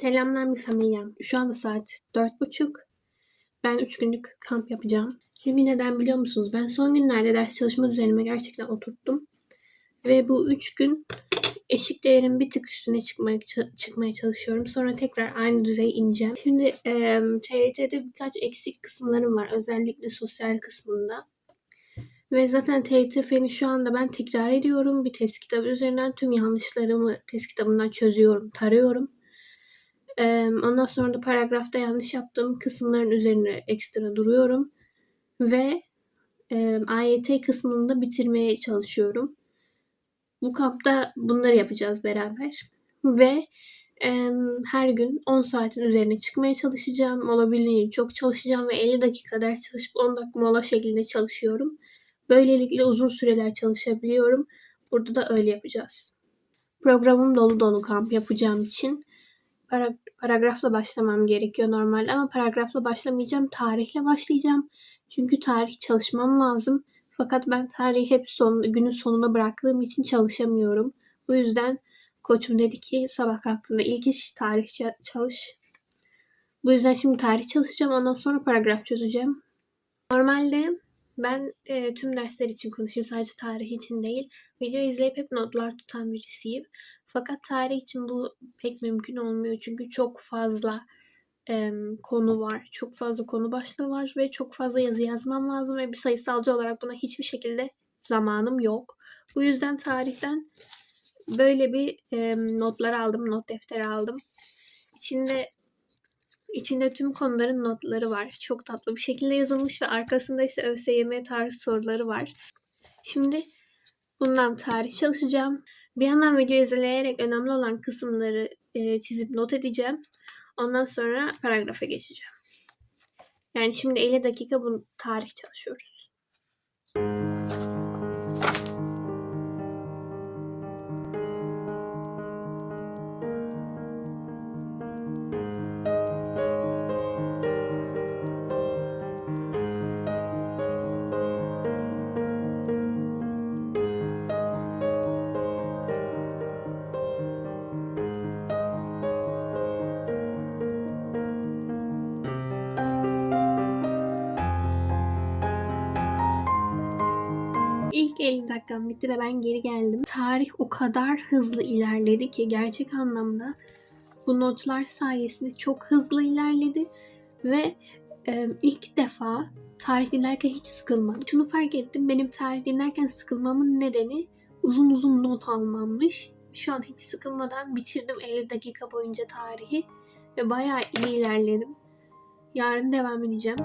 Selamlar mi familyam. Şu anda saat dört buçuk. Ben üç günlük kamp yapacağım. Çünkü neden biliyor musunuz? Ben son günlerde ders çalışma düzenime gerçekten oturttum. Ve bu üç gün eşik değerin bir tık üstüne çıkmaya, çıkmaya çalışıyorum. Sonra tekrar aynı düzeye ineceğim. Şimdi e, TYT'de birkaç eksik kısımlarım var. Özellikle sosyal kısmında. Ve zaten TYT feni şu anda ben tekrar ediyorum. Bir test kitabı üzerinden tüm yanlışlarımı test kitabından çözüyorum, tarıyorum. Ondan sonra da paragrafta yanlış yaptığım kısımların üzerine ekstra duruyorum. Ve AYT kısmını da bitirmeye çalışıyorum. Bu kampta bunları yapacağız beraber. Ve her gün 10 saatin üzerine çıkmaya çalışacağım. Olabildiğince çok çalışacağım ve 50 dakika ders çalışıp 10 dakika mola şeklinde çalışıyorum. Böylelikle uzun süreler çalışabiliyorum. Burada da öyle yapacağız. Programım dolu dolu kamp yapacağım için para- paragrafla başlamam gerekiyor normalde ama paragrafla başlamayacağım. Tarihle başlayacağım. Çünkü tarih çalışmam lazım. Fakat ben tarihi hep son, günün sonuna bıraktığım için çalışamıyorum. Bu yüzden koçum dedi ki sabah kalktığında ilk iş tarih ça- çalış. Bu yüzden şimdi tarih çalışacağım. Ondan sonra paragraf çözeceğim. Normalde ben e, tüm dersler için konuşayım. Sadece tarih için değil. Video izleyip hep notlar tutan birisiyim. Fakat tarih için bu pek mümkün olmuyor. Çünkü çok fazla e, konu var. Çok fazla konu başlığı var ve çok fazla yazı yazmam lazım ve bir sayısalcı olarak buna hiçbir şekilde zamanım yok. Bu yüzden tarihten böyle bir e, notlar aldım. Not defteri aldım. İçinde İçinde tüm konuların notları var. Çok tatlı bir şekilde yazılmış ve arkasında ise ÖSYM tarzı soruları var. Şimdi bundan tarih çalışacağım. Bir yandan video izleyerek önemli olan kısımları e, çizip not edeceğim. Ondan sonra paragrafa geçeceğim. Yani şimdi 50 dakika bu tarih çalışıyoruz. 50 dakikam bitti ve ben geri geldim. Tarih o kadar hızlı ilerledi ki gerçek anlamda bu notlar sayesinde çok hızlı ilerledi ve e, ilk defa tarih dinlerken hiç sıkılmadım. Şunu fark ettim benim tarih dinlerken sıkılmamın nedeni uzun uzun not almammış. Şu an hiç sıkılmadan bitirdim 50 dakika boyunca tarihi ve bayağı iyi ilerledim. Yarın devam edeceğim.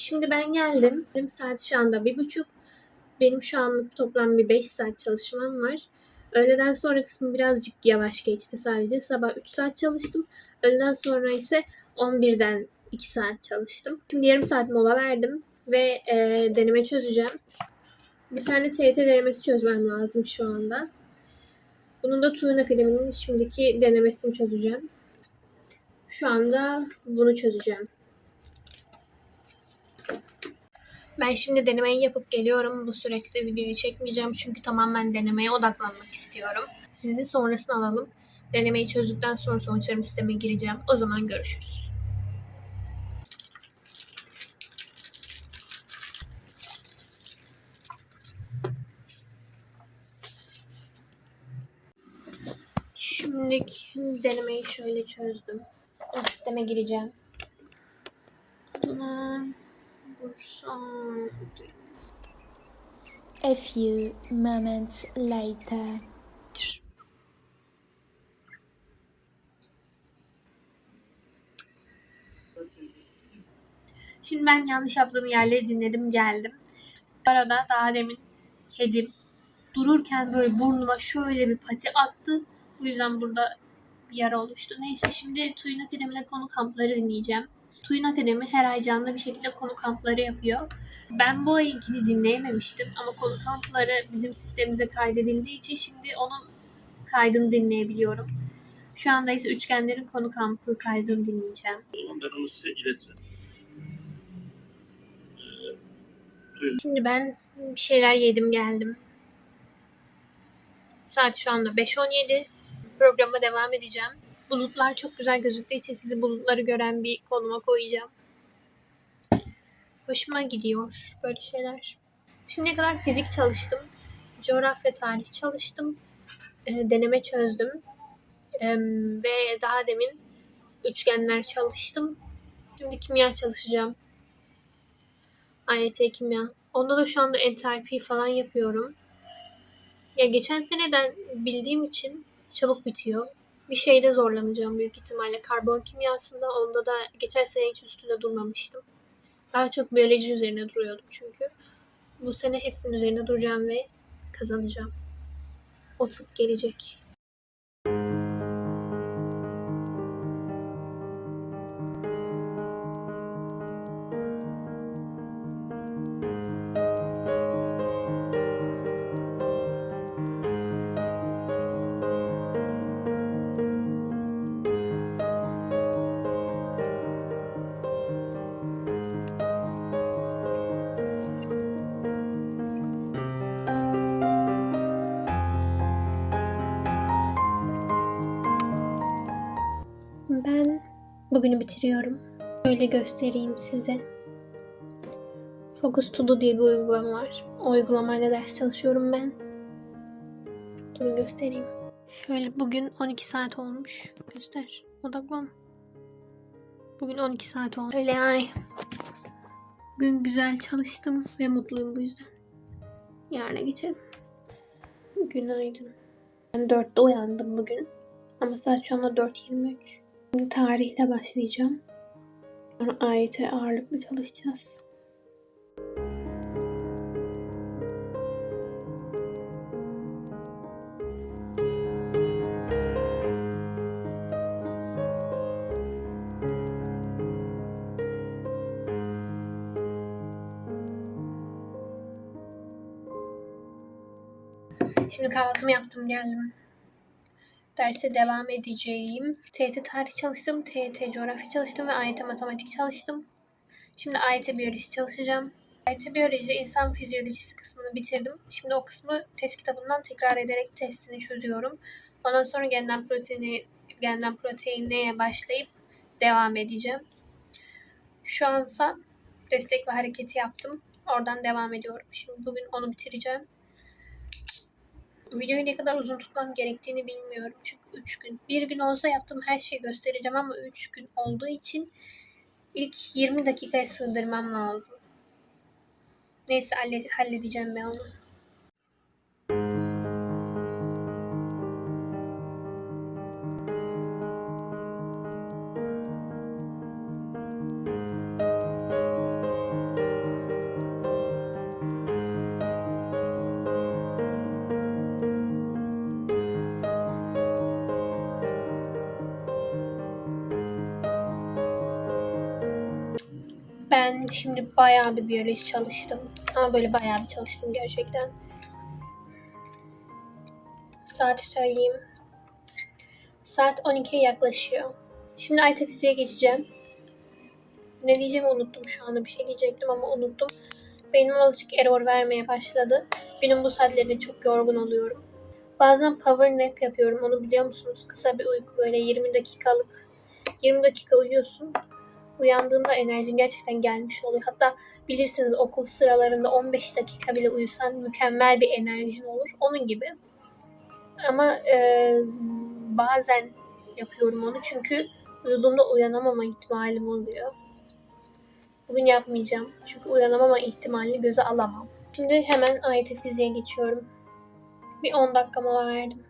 Şimdi ben geldim. Benim saat şu anda bir buçuk. Benim şu anlık toplam bir 5 saat çalışmam var. Öğleden sonra kısmı birazcık yavaş geçti sadece. Sabah 3 saat çalıştım. Öğleden sonra ise 11'den 2 saat çalıştım. Şimdi yarım saat mola verdim ve e, deneme çözeceğim. Bir tane TYT denemesi çözmem lazım şu anda. Bunun da Tuğun Akademi'nin şimdiki denemesini çözeceğim. Şu anda bunu çözeceğim. Ben şimdi denemeyi yapıp geliyorum. Bu süreçte videoyu çekmeyeceğim çünkü tamamen denemeye odaklanmak istiyorum. Sizi sonrasını alalım. Denemeyi çözdükten sonra sonuçlarımı sisteme gireceğim. O zaman görüşürüz. Şimdi denemeyi şöyle çözdüm. O sisteme gireceğim. A few moments later. Şimdi ben yanlış yaptığım yerleri dinledim geldim. Arada daha demin kedim dururken böyle burnuma şöyle bir pati attı. Bu yüzden burada bir yara oluştu. Neyse şimdi Tuyun Akademi'de konu kampları dinleyeceğim. Tuyun Akademi her ay canlı bir şekilde konu kampları yapıyor. Ben bu ayınkini dinleyememiştim ama konu kampları bizim sistemimize kaydedildiği için şimdi onun kaydını dinleyebiliyorum. Şu anda ise üçgenlerin konu kampı kaydını dinleyeceğim. O zaman ben onu size iletirim. Şimdi ben bir şeyler yedim geldim. Saat şu anda 5.17. Programa devam edeceğim. Bulutlar çok güzel gözüktüğü için sizi bulutları gören bir konuma koyacağım. Hoşuma gidiyor böyle şeyler. Şimdiye kadar fizik çalıştım. Coğrafya tarih çalıştım. e, deneme çözdüm. E, ve daha demin üçgenler çalıştım. Şimdi kimya çalışacağım. AYT kimya. Onda da şu anda entalpi falan yapıyorum. Ya geçen seneden bildiğim için çabuk bitiyor. Bir şeyde zorlanacağım büyük ihtimalle. Karbon kimyasında onda da geçen sene hiç üstünde durmamıştım. Daha çok biyoloji üzerine duruyordum çünkü. Bu sene hepsinin üzerine duracağım ve kazanacağım. O tıp gelecek. Bugünü bitiriyorum. Şöyle göstereyim size. Focus To diye bir uygulama var. O uygulamayla ders çalışıyorum ben. Durun göstereyim. Şöyle bugün 12 saat olmuş. Göster. Odaklan. Bugün 12 saat olmuş. Öyle yani. Bugün güzel çalıştım ve mutluyum bu yüzden. Yarına geçelim. Günaydın. Ben 4'te uyandım bugün. Ama saat şu anda 4.23. Şimdi tarihle başlayacağım. Sonra AYT ağırlıklı çalışacağız. Şimdi kahvaltımı yaptım geldim. Derse devam edeceğim. TET tarih çalıştım, TET coğrafya çalıştım ve AYT matematik çalıştım. Şimdi AYT biyoloji çalışacağım. AYT biyolojide insan fizyolojisi kısmını bitirdim. Şimdi o kısmı test kitabından tekrar ederek testini çözüyorum. Ondan sonra genden proteini genden proteinleye başlayıp devam edeceğim. Şu ansa destek ve hareketi yaptım. Oradan devam ediyorum. Şimdi bugün onu bitireceğim. Videoyu ne kadar uzun tutmam gerektiğini bilmiyorum. Çünkü 3 gün. Bir gün olsa yaptığım her şeyi göstereceğim ama 3 gün olduğu için ilk 20 dakikaya sığdırmam lazım. Neyse halle- halledeceğim ben onu. Ben şimdi bayağı bir biyoloji çalıştım. Ama böyle bayağı bir çalıştım gerçekten. Saati söyleyeyim. Saat 12'ye yaklaşıyor. Şimdi AYT fiziğe geçeceğim. Ne diyeceğimi unuttum şu anda. Bir şey diyecektim ama unuttum. Benim azıcık error vermeye başladı. Günün bu saatlerinde çok yorgun oluyorum. Bazen power nap yapıyorum. Onu biliyor musunuz? Kısa bir uyku böyle 20 dakikalık. 20 dakika uyuyorsun uyandığında enerjin gerçekten gelmiş oluyor. Hatta bilirsiniz okul sıralarında 15 dakika bile uyusan mükemmel bir enerjin olur. Onun gibi. Ama e, bazen yapıyorum onu çünkü uyuduğumda uyanamama ihtimalim oluyor. Bugün yapmayacağım. Çünkü uyanamama ihtimalini göze alamam. Şimdi hemen AYT fiziğe geçiyorum. Bir 10 dakika mola verdim.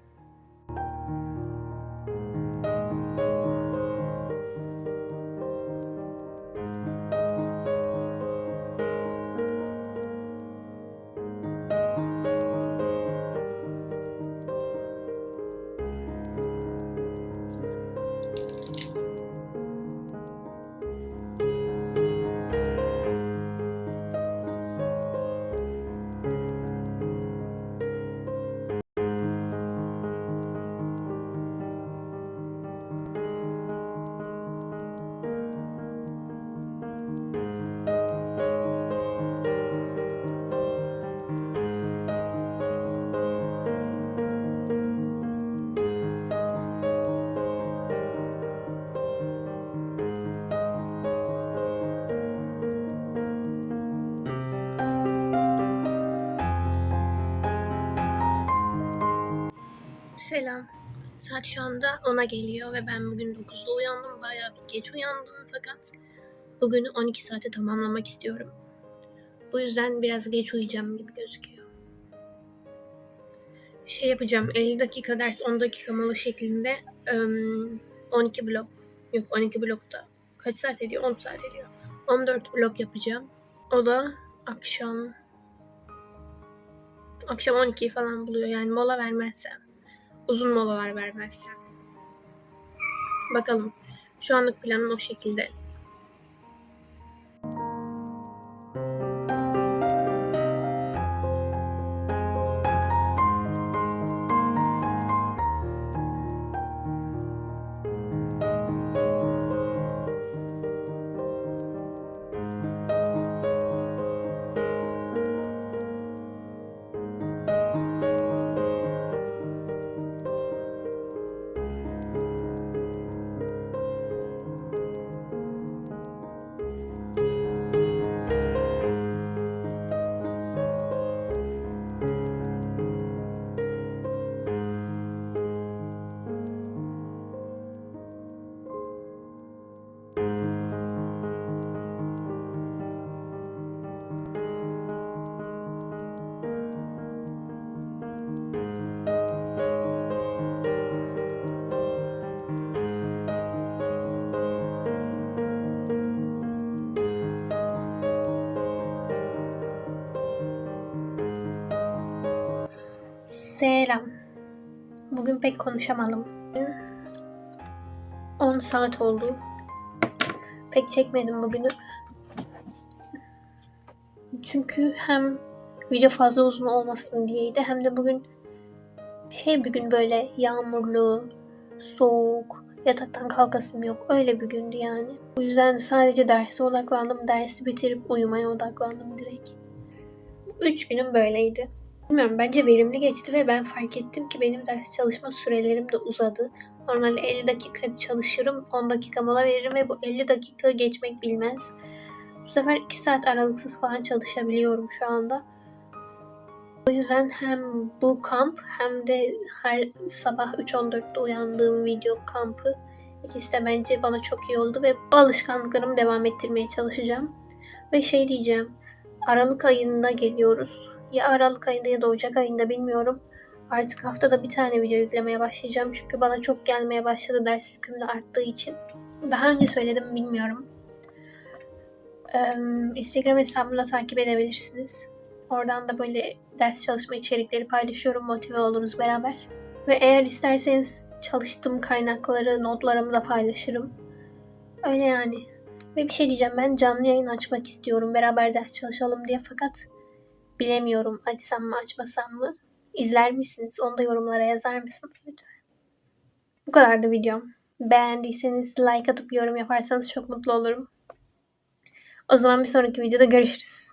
Selam. Saat şu anda 10'a geliyor ve ben bugün 9'da uyandım. Bayağı bir geç uyandım fakat bugünü 12 saate tamamlamak istiyorum. Bu yüzden biraz geç uyuyacağım gibi gözüküyor. Şey yapacağım 50 dakika ders 10 dakika mola şeklinde ım, 12 blok yok 12 blokta kaç saat ediyor 10 saat ediyor 14 blok yapacağım. O da akşam akşam 12 falan buluyor yani mola vermezsem uzun molalar vermezsem. Bakalım. Şu anlık planım o şekilde. Selam. Bugün pek konuşamadım. 10 saat oldu. Pek çekmedim bugünü. Çünkü hem video fazla uzun olmasın diyeydi hem de bugün şey bir gün böyle yağmurlu, soğuk, yataktan kalkasım yok. Öyle bir gündü yani. O yüzden sadece derse odaklandım. Dersi bitirip uyumaya odaklandım direkt. Üç günüm böyleydi. Bilmiyorum bence verimli geçti ve ben fark ettim ki benim ders çalışma sürelerim de uzadı. Normalde 50 dakika çalışırım, 10 dakika mola veririm ve bu 50 dakika geçmek bilmez. Bu sefer 2 saat aralıksız falan çalışabiliyorum şu anda. O yüzden hem bu kamp hem de her sabah 3.14'te uyandığım video kampı ikisi de bence bana çok iyi oldu ve bu alışkanlıklarımı devam ettirmeye çalışacağım. Ve şey diyeceğim, Aralık ayında geliyoruz. Ya Aralık ayında ya da Ocak ayında bilmiyorum. Artık haftada bir tane video yüklemeye başlayacağım. Çünkü bana çok gelmeye başladı ders yüküm de arttığı için. Daha önce söyledim bilmiyorum. Ee, Instagram hesabımda takip edebilirsiniz. Oradan da böyle ders çalışma içerikleri paylaşıyorum. Motive oluruz beraber. Ve eğer isterseniz çalıştığım kaynakları, notlarımı da paylaşırım. Öyle yani. Ve bir şey diyeceğim ben canlı yayın açmak istiyorum. Beraber ders çalışalım diye fakat bilemiyorum açsam mı açmasam mı. İzler misiniz? Onu da yorumlara yazar mısınız lütfen? Bu kadardı videom. Beğendiyseniz like atıp yorum yaparsanız çok mutlu olurum. O zaman bir sonraki videoda görüşürüz.